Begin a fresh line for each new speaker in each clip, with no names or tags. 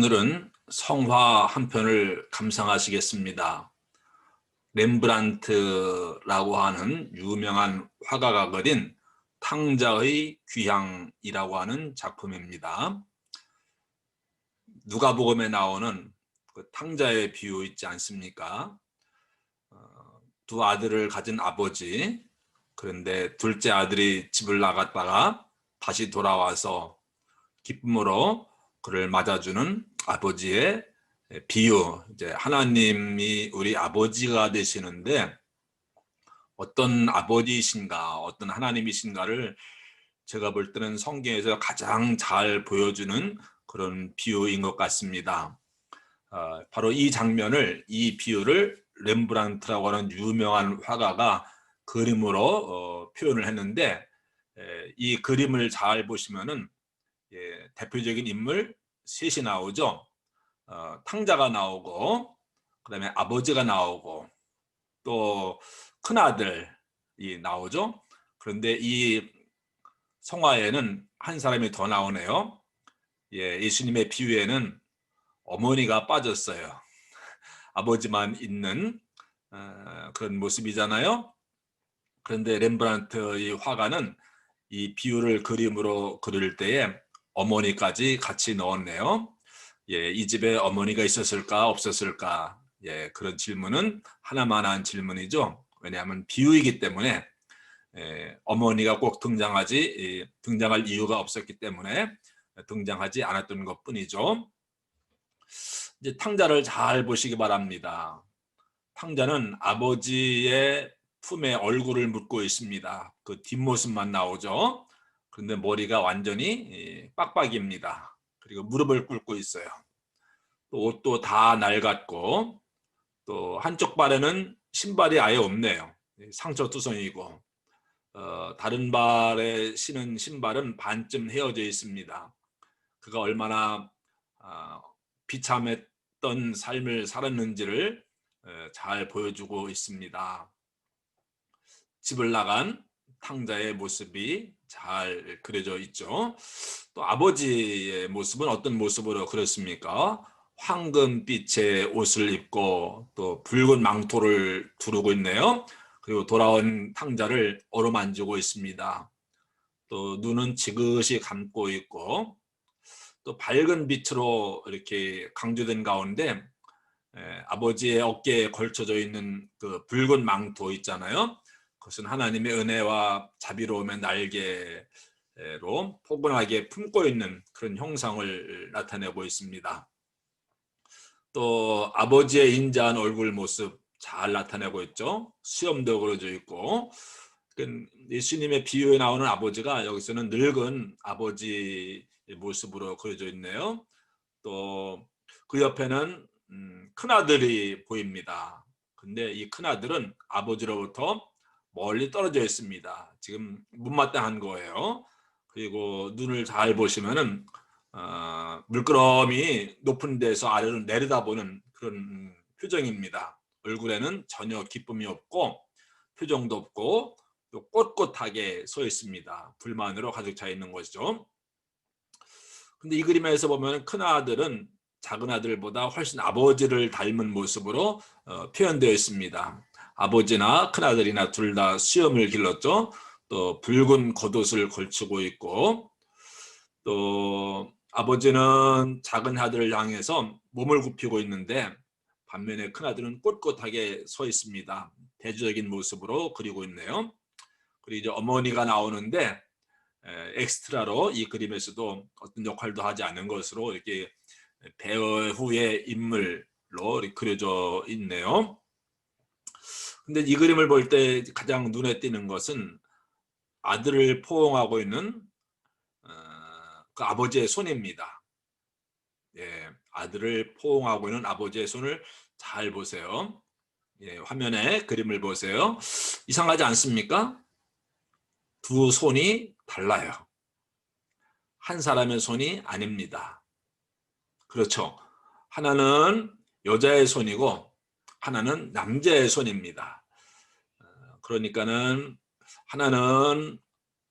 오늘은 성화 한 편을 감상하시겠습니다. 렘브란트라고 하는 유명한 화가가 그린 탕자의 귀향이라고 하는 작품입니다. 누가복음에 나오는 그 탕자의 비유 있지 않습니까? 어, 두 아들을 가진 아버지 그런데 둘째 아들이 집을 나갔다가 다시 돌아와서 기쁨으로 그를 맞아주는 아버지의 비유. 이제 하나님이 우리 아버지가 되시는데 어떤 아버지이신가, 어떤 하나님이신가를 제가 볼 때는 성경에서 가장 잘 보여주는 그런 비유인 것 같습니다. 어, 바로 이 장면을, 이 비유를 렘브란트라고 하는 유명한 화가가 그림으로 어, 표현을 했는데 에, 이 그림을 잘 보시면은 예, 대표적인 인물 셋이 나오죠. 어, 탕자가 나오고 그다음에 아버지가 나오고 또 큰아들이 나오죠. 그런데 이 성화에는 한 사람이 더 나오네요. 예, 예수님의 비유에는 어머니가 빠졌어요. 아버지만 있는 어, 그런 모습이잖아요. 그런데 렘브란트의 화가는 이 비유를 그림으로 그릴 때에 어머니까지 같이 넣었네요. 예, 이 집에 어머니가 있었을까 없었을까? 예, 그런 질문은 하나만한 질문이죠. 왜냐하면 비유이기 때문에 예, 어머니가 꼭 등장하지 예, 등장할 이유가 없었기 때문에 등장하지 않았던 것뿐이죠. 이제 탕자를 잘 보시기 바랍니다. 탕자는 아버지의 품에 얼굴을 묻고 있습니다. 그 뒷모습만 나오죠. 그런데 머리가 완전히 빡빡입니다. 그리고 무릎을 꿇고 있어요. 또 옷도 다 낡았고 또 한쪽 발에는 신발이 아예 없네요. 상처투성이고 어, 다른 발에 신은 신발은 반쯤 헤어져 있습니다. 그가 얼마나 어, 비참했던 삶을 살았는지를 어, 잘 보여주고 있습니다. 집을 나간 탕자의 모습이 잘 그려져 있죠. 또 아버지의 모습은 어떤 모습으로 그렸습니까? 황금빛의 옷을 입고 또 붉은 망토를 두르고 있네요. 그리고 돌아온 탕자를 어루만지고 있습니다. 또 눈은 지그시 감고 있고 또 밝은 빛으로 이렇게 강조된 가운데 에, 아버지의 어깨에 걸쳐져 있는 그 붉은 망토 있잖아요. 그것은 하나님의 은혜와 자비로움의 날개로 포근하게 품고 있는 그런 형상을 나타내고 있습니다. 또 아버지의 인자한 얼굴 모습 잘 나타내고 있죠. 수염도 그려져 있고 예수님의 비유에 나오는 아버지가 여기서는 늙은 아버지 모습으로 그려져 있네요. 또 그 옆에는 음, 큰아들이 보입니다. 근데 이 큰 아들은 아버지로부터 멀리 떨어져 있습니다. 지금 못마땅한 거예요. 그리고 눈을 잘 보시면은 어, 물끄러미 높은 데서 아래로 내려다보는 그런 표정입니다. 얼굴에는 전혀 기쁨이 없고 표정도 없고 또 꼿꼿하게 서 있습니다. 불만으로 가득 차 있는 것이죠. 근데 이 그림에서 보면 큰 아들은 작은 아들보다 훨씬 아버지를 닮은 모습으로 어, 표현되어 있습니다. 아버지나 큰아들이나 둘 다 수염을 길렀죠. 또 붉은 겉옷을 걸치고 있고 또 아버지는 작은 아들을 향해서 몸을 굽히고 있는데 반면에 큰아들은 꼿꼿하게 서 있습니다. 대조적인 모습으로 그리고 있네요. 그리고 이제 어머니가 나오는데 엑스트라로 이 그림에서도 어떤 역할도 하지 않은 것으로 이렇게 배후의 인물로 그려져 있네요. 근데 이 그림을 볼 때 가장 눈에 띄는 것은 아들을 포옹하고 있는 어, 그 아버지의 손입니다. 예, 아들을 포옹하고 있는 아버지의 손을 잘 보세요. 예, 화면에 그림을 보세요. 이상하지 않습니까? 두 손이 달라요. 한 사람의 손이 아닙니다. 그렇죠. 하나는 여자의 손이고 하나는 남자의 손입니다. 그러니까는 하나는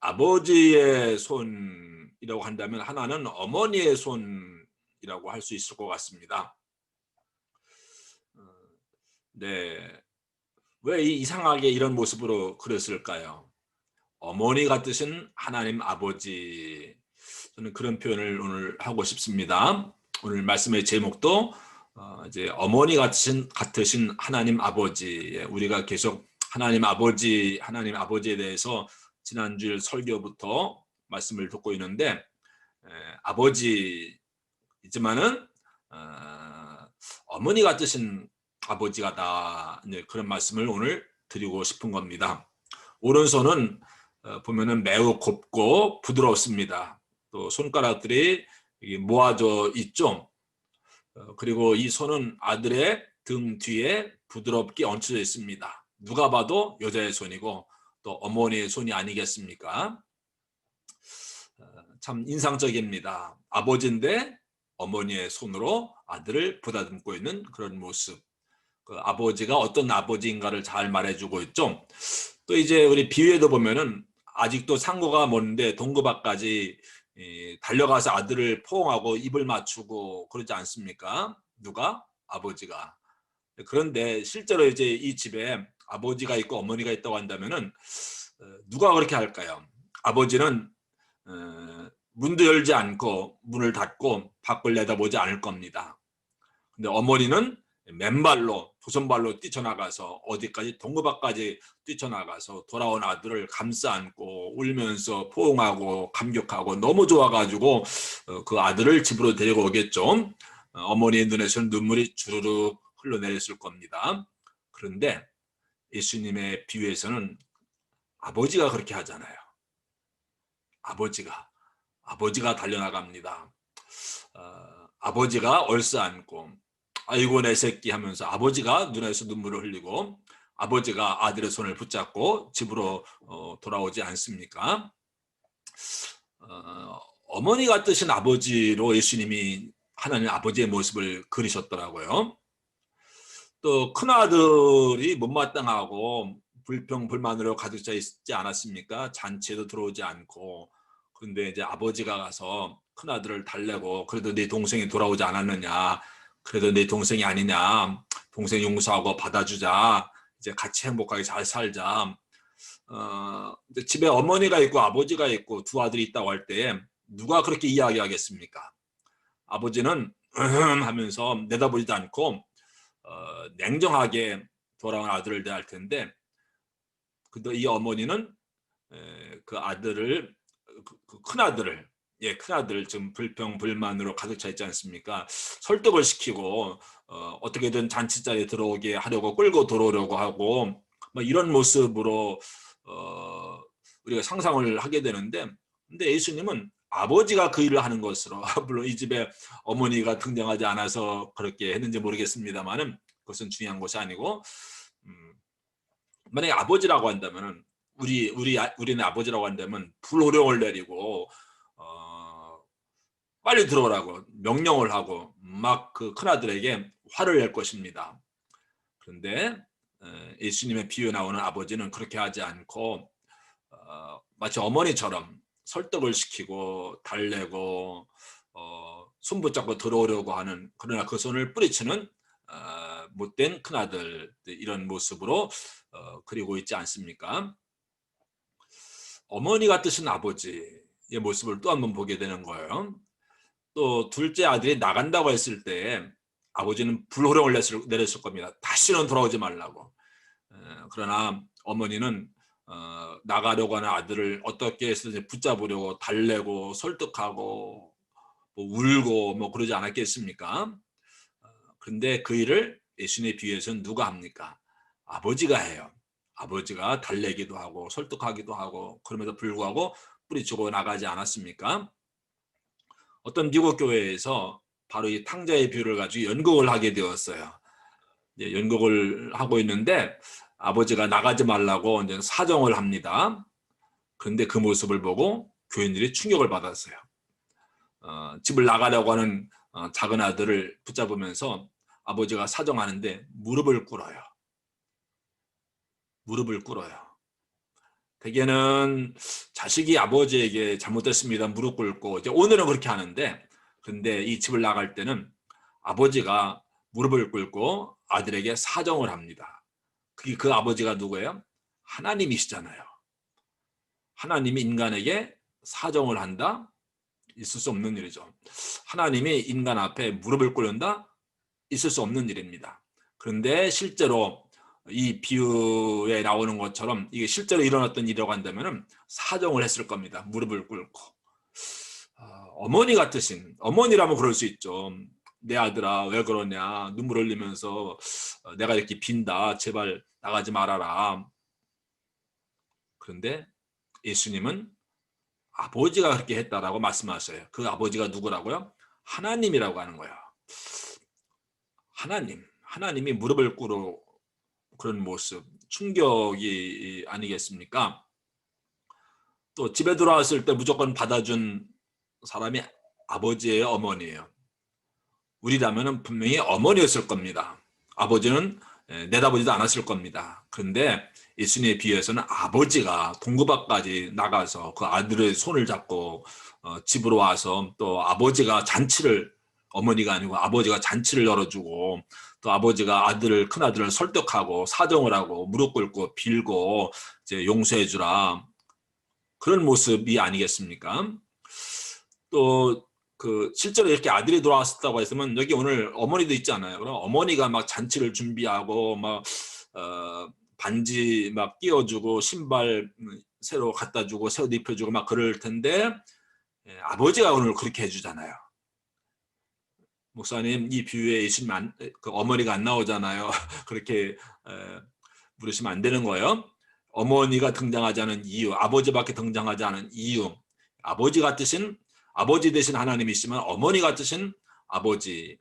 아버지의 손이라고 한다면 하나는 어머니의 손이 모습이라고 할 수 있을 것 같습니다. 어, 네, 왜 이- 이상하게 이런 모습으로 그렸을까요? 어머니 같으신 하나님 아버지 저는 그런 표현을 오늘 하고 싶습니다. 오늘 말씀의 제목도 어, 이제 어머니 같으신 같으신 하나님 아버지 예, 우리가 계속 하나님 아버지 하나님 아버지에 대해서 지난주일 설교부터 말씀을 듣고 있는데 에, 아버지이지만은 어, 어머니 같으신 아버지가 다 이제 그런 말씀을 오늘 드리고 싶은 겁니다. 오른손은 어, 보면은 매우 곱고 부드럽습니다. 또 손가락들이 모아져 있죠. 어, 그리고 이 손은 아들의 등 뒤에 부드럽게 얹혀져 있습니다. 누가 봐도 여자의 손이고 또 어머니의 손이 아니겠습니까? 어, 참 인상적입니다. 아버지인데 어머니의 손으로 아들을 보다듬고 있는 그런 모습. 그 아버지가 어떤 아버지인가를 잘 말해주고 있죠. 또 이제 우리 비유에도 보면은 아직도 상고가 먼데 동거밭까지 이, 달려가서 아들을 포옹하고 입을 맞추고 그러지 않습니까? 누가? 아버지가. 그런데 실제로 이제 이 집에 아버지가 있고 어머니가 있다고 한다면은 어, 누가 그렇게 할까요? 아버지는 어, 문도 열지 않고 문을 닫고 밖을 내다보지 않을 겁니다. 근데 어머니는 맨발로 도선발로 뛰쳐나가서 어디까지 동거밭까지 뛰쳐나가서 돌아온 아들을 감싸 안고 울면서 포옹하고 감격하고 너무 좋아가지고 어, 그 아들을 집으로 데리고 오겠죠. 어, 어머니의 눈에서는 눈물이 주르륵 흘러내렸을 겁니다. 그런데 예수님의 비유에서는 아버지가 그렇게 하잖아요. 아버지가 아버지가 달려나갑니다. 어, 아버지가 얼싸안고 아이고 내 새끼 하면서 아버지가 눈에서 눈물을 흘리고 아버지가 아들의 손을 붙잡고 집으로 어, 돌아오지 않습니까? 어, 어머니가 뜻인 아버지로 예수님이 하나님 아버지의 모습을 그리셨더라고요. 또 큰아들이 못마땅하고 불평 불만으로 가득 차 있지 않았습니까? 잔치에도 들어오지 않고 그런데 이제 아버지가 가서 큰아들을 달래고 그래도 네 동생이 돌아오지 않았느냐 그래도 내 동생이 아니냐. 동생 용서하고 받아주자. 이제 같이 행복하게 잘 살자. 어, 집에 어머니가 있고 아버지가 있고 두 아들이 있다고 할 때 누가 그렇게 이야기하겠습니까? 아버지는 하면서 내다보지도 않고 어, 냉정하게 돌아온 아들을 대할 텐데 근데 이 어머니는 에, 그 아들을 그, 그 큰 아들을 예, 큰아들 지금 불평 불만으로 가득 차 있지 않습니까? 설득을 시키고 어, 어떻게든 잔치 자리에 들어오게 하려고 끌고 들어오려고 하고 뭐 이런 모습으로 어, 우리가 상상을 하게 되는데 근데 예수님은 아버지가 그 일을 하는 것으로 물론 이 집에 어머니가 등장하지 않아서 그렇게 했는지 모르겠습니다만은 그것은 중요한 것이 아니고 음, 만약에 아버지라고 한다면은 우리 우리 아- 우리는 아버지라고 한다면 불호령을 내리고 어, 빨리 들어오라고 명령을 하고 막 그 큰아들에게 화를 낼 것입니다. 그런데 에, 예수님의 비유 나오는 아버지는 그렇게 하지 않고 어, 마치 어머니처럼 설득을 시키고 달래고 어, 손 붙잡고 들어오려고 하는 그러나 그 손을 뿌리치는 어, 못된 큰아들 이런 모습으로 어, 그리고 있지 않습니까? 어머니가 뜻은 아버지의 모습을 또 한번 보게 되는 거예요. 또 둘째 아들이 나간다고 했을 때 아버지는 불호령을 냈을, 내렸을 겁니다. 다시는 돌아오지 말라고. 에, 그러나 어머니는 어, 나가려고 하는 아들을 어떻게 해서든 붙잡으려고 달래고 설득하고 뭐 울고 뭐 그러지 않았겠습니까? 어, 그런데 그 일을 예수님의 비유에서는 누가 합니까? 아버지가 해요. 아버지가 달래기도 하고 설득하기도 하고 그럼에도 불구하고 뿌리치고 나가지 않았습니까? 어떤 미국 교회에서 바로 이 탕자의 비유를 가지고 연극을 하게 되었어요. 연극을 하고 있는데 아버지가 나가지 말라고 이제 사정을 합니다. 그런데 그 모습을 보고 교인들이 충격을 받았어요. 어, 집을 나가려고 하는 어, 작은 아들을 붙잡으면서 아버지가 사정하는데 무릎을 꿇어요. 무릎을 꿇어요. 대개는 자식이 아버지에게 잘못됐습니다. 무릎 꿇고 이제 오늘은 그렇게 하는데 그런데 이 집을 나갈 때는 아버지가 무릎을 꿇고 아들에게 사정을 합니다. 그게 그 아버지가 누구예요? 하나님이시잖아요. 하나님이 인간에게 사정을 한다? 있을 수 없는 일이죠. 하나님이 인간 앞에 무릎을 꿇는다? 있을 수 없는 일입니다. 그런데 실제로 이 비유에 나오는 것처럼 이게 실제로 일어났던 일이라고 한다면 사정을 했을 겁니다. 무릎을 꿇고. 아, 어머니 같으신, 어머니라면 그럴 수 있죠. 내 아들아, 왜 그러냐. 눈물 흘리면서 어, 내가 이렇게 빈다. 제발 나가지 말아라. 그런데 예수님은 아버지가 그렇게 했다라고 말씀하셔요. 그 아버지가 누구라고요? 하나님이라고 하는 거예요. 하나님, 하나님이 무릎을 꿇어 그런 모습, 충격이 아니겠습니까? 또 집에 돌아왔을 때 무조건 받아준 사람이 아버지예요, 어머니예요. 우리라면 분명히 어머니였을 겁니다. 아버지는 내다보지도 않았을 겁니다. 그런데 예수님의 비유에서는 아버지가 동구밖까지 나가서 그 아들의 손을 잡고 어, 집으로 와서 또 아버지가 잔치를 어머니가 아니고 아버지가 잔치를 열어주고 또 아버지가 아들을 큰 아들을 설득하고 사정을 하고 무릎 꿇고 빌고 이제 용서해 주라 그런 모습이 아니겠습니까? 또 그 실제로 이렇게 아들이 돌아왔다고 했으면 여기 오늘 어머니도 있잖아요. 그럼 어머니가 막 잔치를 준비하고 막 어, 반지 막 끼워주고 신발 새로 갖다 주고 새 옷 입혀주고 막 그럴 텐데 예, 아버지가 오늘 그렇게 해주잖아요. 목사님 이 비유에 예수님 안, 그 어머니가 안 나오잖아요. 그렇게 에, 물으시면 안 되는 거예요. 어머니가 등장하지 않은 이유, 아버지밖에 등장하지 않은 이유, 아버지 같으신 아버지 대신 하나님이시면 어머니 같으신 아버지,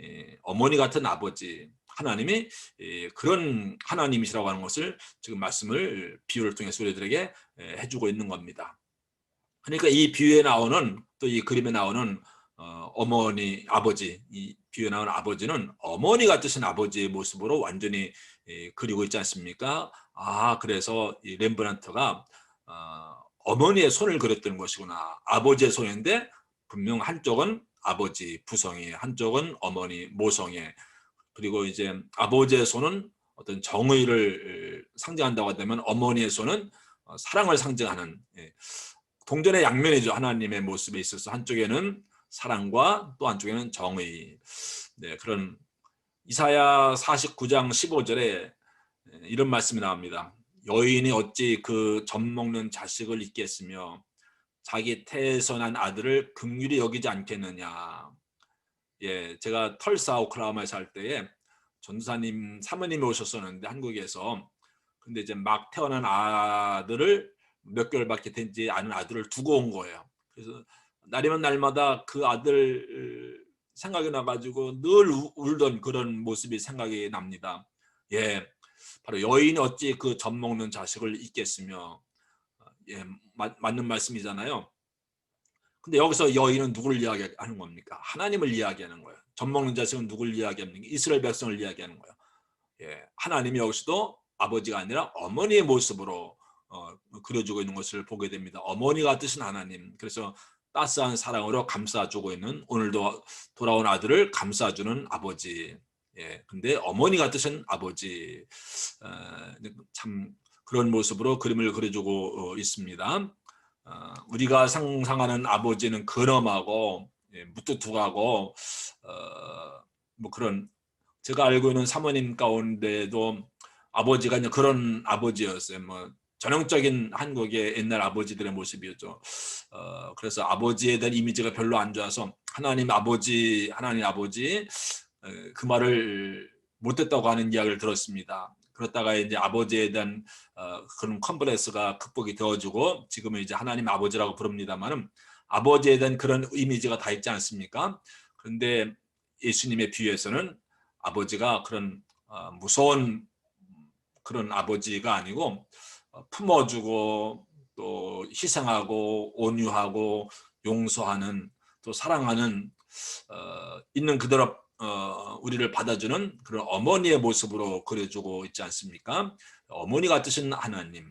에, 어머니 같은 아버지, 하나님이 에, 그런 하나님이시라고 하는 것을 지금 말씀을 비유를 통해서 우리들에게 에, 해주고 있는 겁니다. 그러니까 이 비유에 나오는 또 이 그림에 나오는 어, 어머니, 아버지, 이 비유에 나오는 아버지는 어머니 같으신 아버지의 모습으로 완전히 예, 그리고 있지 않습니까? 아, 그래서 이 렘브란트가 어, 머니의 손을 그렸던 것이구나. 아버지의 손인데 분명 한쪽은 아버지 부성이, 한쪽은 어머니 모성애. 그리고 이제 아버지의 손은 어떤 정의를 상징한다고 한다면 어머니의 손은 어, 사랑을 상징하는 예. 동전의 양면이죠. 하나님의 모습에 있어서 한쪽에는 사랑과 또 한쪽에는 정의. 네, 그런 이사야 49장 15절에 이런 말씀이 나옵니다. 여인이 어찌 그 젖먹는 자식을 잊겠으며 자기 태에서 난 아들을 극률히 여기지 않겠느냐. 예, 제가 털사 오클라호마에 살 때에 전도사님 사모님이 오셨었는데 한국에서 근데 이제 막 태어난 아들을 몇 개월밖에 되지 않은 아들을 두고 온 거예요. 그래서 날이면 날마다 그 아들 생각이 나가지고 늘 울던 그런 모습이 생각이 납니다. 예, 바로 여인이 어찌 그 젖 먹는 자식을 잊겠으며 예, 마, 맞는 말씀이잖아요. 근데 여기서 여인은 누구를 이야기하는 겁니까? 하나님을 이야기하는 거예요. 젖 먹는 자식은 누구를 이야기합니까? 이스라엘 백성을 이야기하는 거예요. 예, 하나님이 여기서도 아버지가 아니라 어머니의 모습으로 어, 그려주고 있는 것을 보게 됩니다. 어머니가 뜻은 하나님. 그래서 따스한 사랑으로 감싸주고 있는 오늘도 돌아온 아들을 감싸주는 아버지. 예, 근데 어머니가 뜻은 아버지. 어, 참 그런 모습으로 그림을 그려주고 어, 있습니다. 어, 우리가 상상하는 아버지는 근엄하고 예, 무뚝뚝하고 어, 뭐 그런 제가 알고 있는 사모님 가운데도 아버지가 그런 아버지였어요. 뭐 전형적인 한국의 옛날 아버지들의 모습이었죠. 어, 그래서 아버지에 대한 이미지가 별로 안 좋아서 하나님 아버지, 하나님 아버지 어, 그 말을 못했다고 하는 이야기를 들었습니다. 그렇다가 이제 아버지에 대한 어, 그런 컴플렉스가 극복이 되어지고 지금은 이제 하나님 아버지라고 부릅니다만은 아버지에 대한 그런 이미지가 다 있지 않습니까? 그런데 예수님의 비유에서는 아버지가 그런 어, 무서운 그런 아버지가 아니고 어, 품어주고 또 희생하고 온유하고 용서하는 또 사랑하는 어, 있는 그대로 어, 우리를 받아주는 그런 어머니의 모습으로 그려주고 있지 않습니까? 어머니가 뜻은 하나님,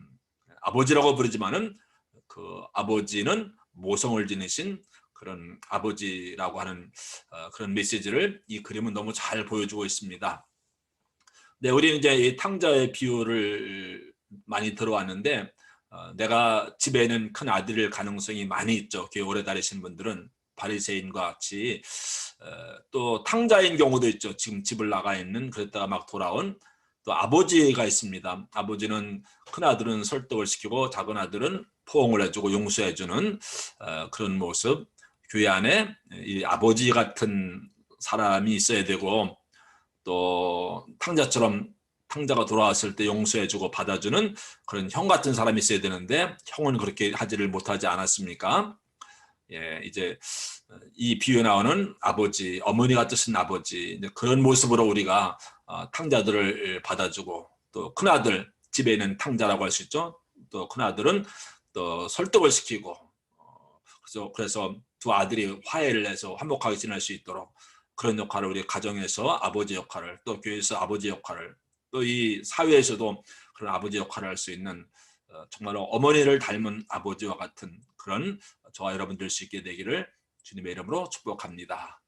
아버지라고 부르지만은 그 아버지는 모성을 지니신 그런 아버지라고 하는 어, 그런 메시지를 이 그림은 너무 잘 보여주고 있습니다. 네, 우리는 이제 이 탕자의 비유를 많이 들어왔는데 어, 내가 집에 있는 큰 아들일 가능성이 많이 있죠. 오래 다니신 분들은 바리새인과 같이 어, 또 탕자인 경우도 있죠. 지금 집을 나가 있는 그랬다가 막 돌아온 또 아버지가 있습니다. 아버지는 큰 아들은 설득을 시키고 작은 아들은 포옹을 해주고 용서해주는 어, 그런 모습. 교회 안에 이 아버지 같은 사람이 있어야 되고 또 탕자처럼 탕자가 돌아왔을 때 용서해주고 받아주는 그런 형 같은 사람이 있어야 되는데 형은 그렇게 하지를 못하지 않았습니까? 예, 이제 이 비유에 나오는 아버지, 어머니가 뜻은 아버지 그런 모습으로 우리가 어, 탕자들을 받아주고 또 큰아들 집에 있는 탕자라고 할 수 있죠. 또 큰아들은 또 설득을 시키고 어, 그래서 그래서 두 아들이 화해를 해서 화목하게 지낼 수 있도록 그런 역할을 우리 가정에서 아버지 역할을 또 교회에서 아버지 역할을 또 이 사회에서도 그런 아버지 역할을 할 수 있는 어, 정말로 어머니를 닮은 아버지와 같은 그런 저와 여러분 될수 있게 되기를 주님의 이름으로 축복합니다.